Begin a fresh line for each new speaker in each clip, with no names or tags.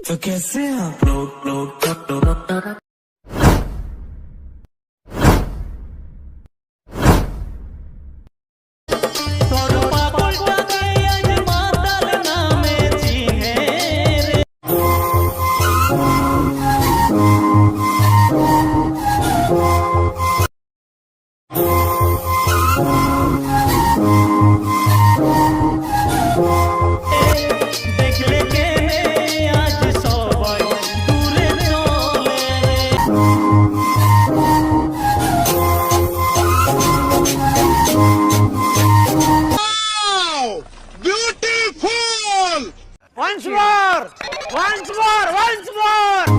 तो कैसे आप लोग लोग
Once more once more once more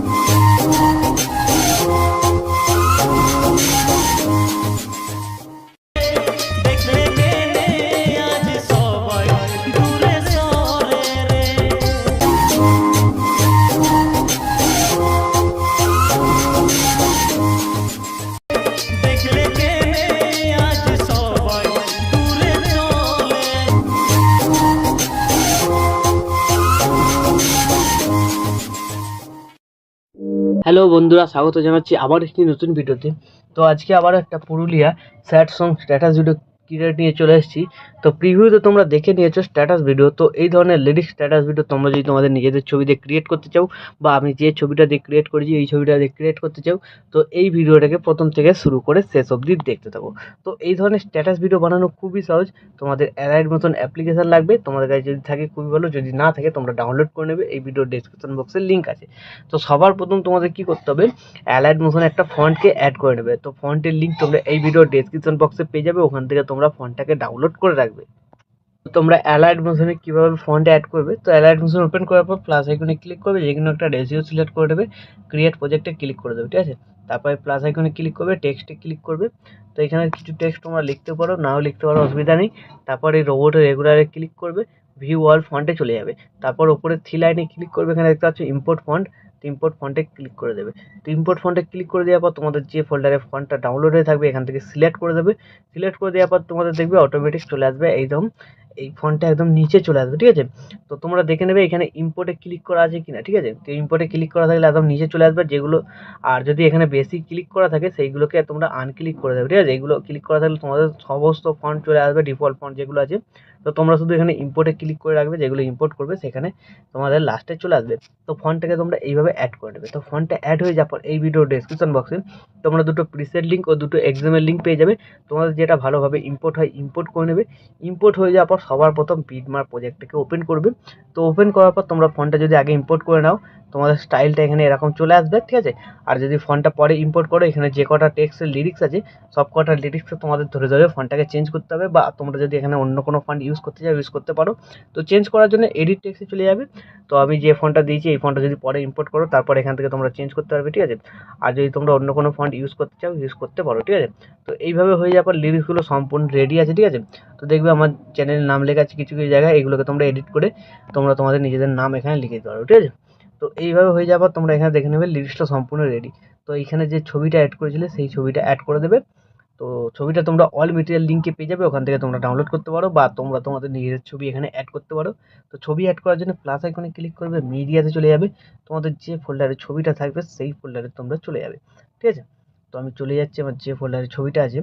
hello বন্ধুরা, স্বাগত জানাচ্ছি আবার একটি নতুন ভিডিওতে। তো আজকে আবার একটা Purulia sad song, status video create নিয়ে চলে এসেছি। তো প্রিভিউতে তোমরা দেখে নিয়েছো স্ট্যাটাস ভিডিও তো এই ধরনের লেডিস স্ট্যাটাস ভিডিও তোমরা যদি তোমাদের নিজেদের ছবি দিয়ে ক্রিয়েট করতে চাও, বা আমি যে ছবিটা দিয়ে ক্রিয়েট করেছি, এই ছবিটা দিয়ে ক্রিয়েট করতে চাও, তো এই ভিডিওটাকে প্রথম থেকে শুরু করে শেষ অবধি দেখতে থাকো। তো এই ধরনের স্ট্যাটাস ভিডিও বানানো খুবই সহজ, তোমাদের অ্যালাইড মতন অ্যাপ্লিকেশন লাগবে, তোমাদের কাছে যদি থাকে খুবই ভালো, যদি না থাকে তোমরা ডাউনলোড করে নেবে, এই ভিডিওর ডেসক্রিপশন বক্সে লিঙ্ক আছে। তো সবার প্রথম তোমাদের কি করতে হবে অ্যালাইড মোশন একটা ফন্টকে অ্যাড করে নেবে। তো ফন্টের লিঙ্ক তোমরা এই ভিডিও ডেসক্রিপশন বক্সে পেয়ে যাবে, ওখান থেকে তোমরা ফন্টটাকে ডাউনলোড করে রাখবে। তোমরা অ্যালাইড মোশনে কীভাবে ফন্ট অ্যাড করবে? তো অ্যালাইড মোশন ওপেন করার পর প্লাস আইকনে ক্লিক করবে যে কোনো একটা রেসিও সিলেক্ট করে দেবে ক্রিয়েট প্রজেক্টে ক্লিক করে দেবে, ঠিক আছে? তারপরে প্লাস আইকনে ক্লিক করবে টেক্সটে ক্লিক করবে। তো এখানে কিছু টেক্সট তোমরা লিখতে পারো, নাও লিখতে পারো, অসুবিধা নেই। তারপরে রোবটের রেগুলারে ক্লিক করবে ভিউ অল ফন্টে চলে যাবে। তারপর ওপরে থ্রি লাইনে ক্লিক করবে, এখানে দেখতে পাচ্ছ ইম্পোর্ট ফন্ট তো ইম্পোর্ট ফন্টে ক্লিক করে দেবে। তো ইম্পোর্ট ফন্টে ক্লিক করে দেওয়ার পর তোমাদের যে ফোল্ডারে ফন্টটা ডাউনলোড হয়ে থাকবে, এখান থেকে সিলেক্ট করে দেবে। সিলেক্ট করে দেওয়ার পর তোমাদের দেখবে অটোমেটিক চলে আসবে একদম এই ফন্টটা একদম নিচে চলে আসবে, ঠিক আছে? তো তোমরা দেখে নেবে এখানে ইম্পোর্টে ক্লিক করা আছে কিনা, ঠিক আছে? তো ইম্পোর্টে ক্লিক করা থাকলে একদম নিচে চলে আসবে যেগুলো, আর যদি এখানে বেশি ক্লিক করা থাকে সেইগুলোকে তোমরা আনক্লিক করে দেবে, ঠিক আছে? এগুলো ক্লিক করা থাকলে তোমাদের সমস্ত ফন্ট চলে আসবে ডিফল্ট ফন্ট যেগুলো আছে। তো তোমরা শুধু এখানে ইম্পোর্টে ক্লিক করে রাখবে, যেগুলো ইম্পোর্ট করবে সেখানে তোমাদের লাস্টে চলে আসবে। তো ফন্টটাকে তোমরা এইভাবে অ্যাড করে নেবে। তো ফন্টটা অ্যাড হয়ে যাওয়ার পর এই ভিডিও ডেসক্রিপশন বক্সে তোমরা দুটো প্রিসেট লিঙ্ক ও দুটো এক্সামের লিঙ্ক পেয়ে যাবে। তোমাদের যেটা ভালোভাবে ইম্পোর্ট হয় ইম্পোর্ট করে নেবে। ইম্পোর্ট হয়ে যাওয়ার পর সবার প্রথম বিটমার প্রজেক্টটাকে ওপেন করবে। তো ওপেন করার পর তোমরা ফোনটা যদি আগে ইম্পোর্ট করে নাও তোমাদের স্টাইলটা এখানে এরকম চলে আসবে, ঠিক আছে? আর যদি ফোনটা পরে ইম্পোর্ট করো, এখানে যে কটা টেক্সটের লিরিক্স আছে, সব কটা লিরিক্সে তোমাদের ধরে ধরে ফোনটাকে চেঞ্জ করতে হবে বা তোমরা যদি এখানে অন্য কোনো ফন্ট ইউজ করতে চাও ইউজ করতে পারো। তো চেঞ্জ করার জন্য এডিট টেক্সে চলে যাবে। তো আমি যে ফোনটা দিয়েছি, এই ফোনটা যদি পরে ইম্পোর্ট করো, তারপর এখান থেকে তোমরা চেঞ্জ করতে পারবে, ঠিক আছে? আর যদি তোমরা অন্য কোনো ফন্ট ইউজ করতে চাও ইউজ করতে পারো, ঠিক আছে? তো এইভাবে হয়ে যাওয়ার পর লিরিক্সগুলো সম্পূর্ণ রেডি আছে, ঠিক আছে? তো দেখবে আমার চ্যানেলের নাম লেখা আছে কিছু কিছু জায়গায়, এগুলোকে তোমরা এডিট করে তোমরা তোমাদের নিজেদের নাম এখানে লিখে দিতে পারো, ঠিক আছে? তো এইভাবে হয়ে যাওয়ার তোমরা এখানে দেখে নেবে লিরিক্সটা সম্পূর্ণ রেডি তো এইখানে যে ছবিটা অ্যাড করেছিলে, সেই ছবিটা অ্যাড করে দেবে। তো ছবিটা তোমরা অল মেটেরিয়াল লিঙ্কে পেয়ে যাবে, ওখান থেকে তোমরা ডাউনলোড করতে পারো বা তোমরা তোমাদের নিজেদের ছবি এখানে অ্যাড করতে পারো। তো ছবি অ্যাড করার জন্য প্লাস আইকনে ক্লিক করবে মিডিয়াতে চলে যাবে। তোমাদের যে ফোল্ডারে ছবিটা থাকবে, সেই ফোল্ডারে তোমরা চলে যাবে। ঠিক আছে? তো আমি চলে যাচ্ছি, আমার যে ফোল্ডারে ছবিটা আছে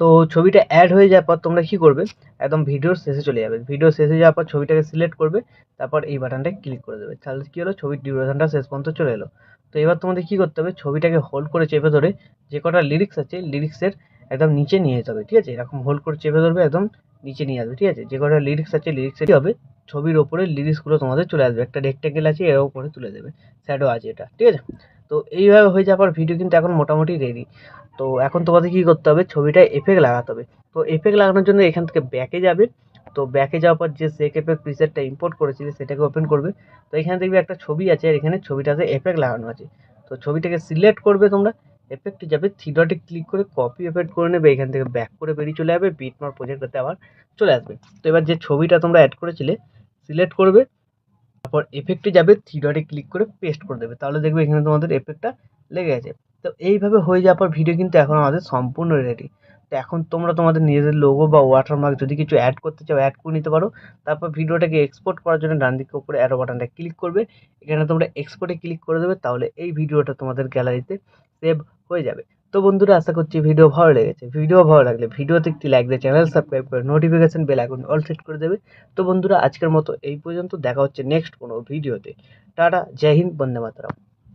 তো ছবিটা অ্যাড হয়ে যাওয়ার পর তোমরা কী করবে? একদম ভিডিওর শেষে চলে যাবে। ভিডিও শেষে যাওয়ার পর ছবিটাকে সিলেক্ট করবে, তারপর এই বাটনটায় ক্লিক করে দেবে। তাহলে কী হলো? ছবির ডিউরেশনটা শেষ পর্যন্ত চলে এলো। তো এবার তোমাদের কী করতে হবে? ছবিটাকে হোল্ড করে চেপে ধরে যে কটা লিরিক্স আছে লিরিক্সের একদম নিচে নিয়ে যেতে হবে, ঠিক আছে? এরকম হোল্ড করে চেপে ধরবে, একদম নিচে নিয়ে আসবে, ঠিক আছে? যে কটা লিরিক্স আছে লিরিক্সের কী হবে। ছবির ওপরে লিরিক্সগুলো তোমাদের চলে আসবে। একটা রেক্টেঙ্গেল আছে, এর ওপরে তুলে দেবে। শ্যাডো আছে এটা, ঠিক আছে? তো এইভাবে হয়ে যাওয়ার পর ভিডিও কিন্তু এখন মোটামুটি রেডি তো এখন তোমাদের কী করতে হবে? ছবিটায় এফেক্ট লাগাতে হবে। তো এফেক্ট লাগানোর জন্য এখান থেকে ব্যাকে যাবে। তো ব্যাকে যাওয়ার পর যে সেক এফেক্ট প্রিসেটটা ইম্পোর্ট করেছিলে, সেটাকে ওপেন করবে। তো এখানে দেখবে একটা ছবি আছে আর এখানে ছবিটাতে এফেক্ট লাগানো আছে। তো ছবিটাকে সিলেক্ট করবে তোমরা। এফেক্টে যাবে থ্রি ডটে ক্লিক করে কপি এফেক্ট করে নেবে। এখান থেকে ব্যাক করে বেরিয়ে চলে যাবে। বিটমার প্রজেক্টটাতে আবার চলে আসবে। তো এবার যে ছবিটা তোমরা অ্যাড করেছিলে সিলেক্ট করবে। তারপর এফেক্টে যাবে থ্রি ডটে ক্লিক করে পেস্ট করে দেবে। তাহলে দেখবে এখানে তোমাদের এফেক্টটা লেগে গেছে। তো এইভাবে হয়ে যাওয়ার পর ভিডিও কিন্তু এখন আমাদের সম্পূর্ণ রেডি তো এখন তোমরা তোমাদের নিজেদের লোগো বা ওয়াটারমার্ক যদি কিছু অ্যাড করতে চাও অ্যাড করে নিতে পারো। তারপর ভিডিওটাকে এক্সপোর্ট করার জন্য ডান দিকে উপরে অ্যারো বাটনটা ক্লিক করবে। এখানে তোমরা এক্সপোর্টে ক্লিক করে দেবে, তাহলে এই ভিডিওটা তোমাদের গ্যালারিতে সেভ হয়ে যাবে। তো বন্ধুরা, আশা করছি ভিডিও ভালো লেগেছে। ভিডিও ভালো লাগলে ভিডিওতে একটি লাইক দিয়ে চ্যানেল সাবস্ক্রাইব করে notification bell icon all set করে দেবে। তো বন্ধুরা, আজকের মতো এই পর্যন্ত। দেখা হচ্ছে নেক্সট কোনো ভিডিওতে টাটা, জয় হিন্দ, বন্দে মাতরম।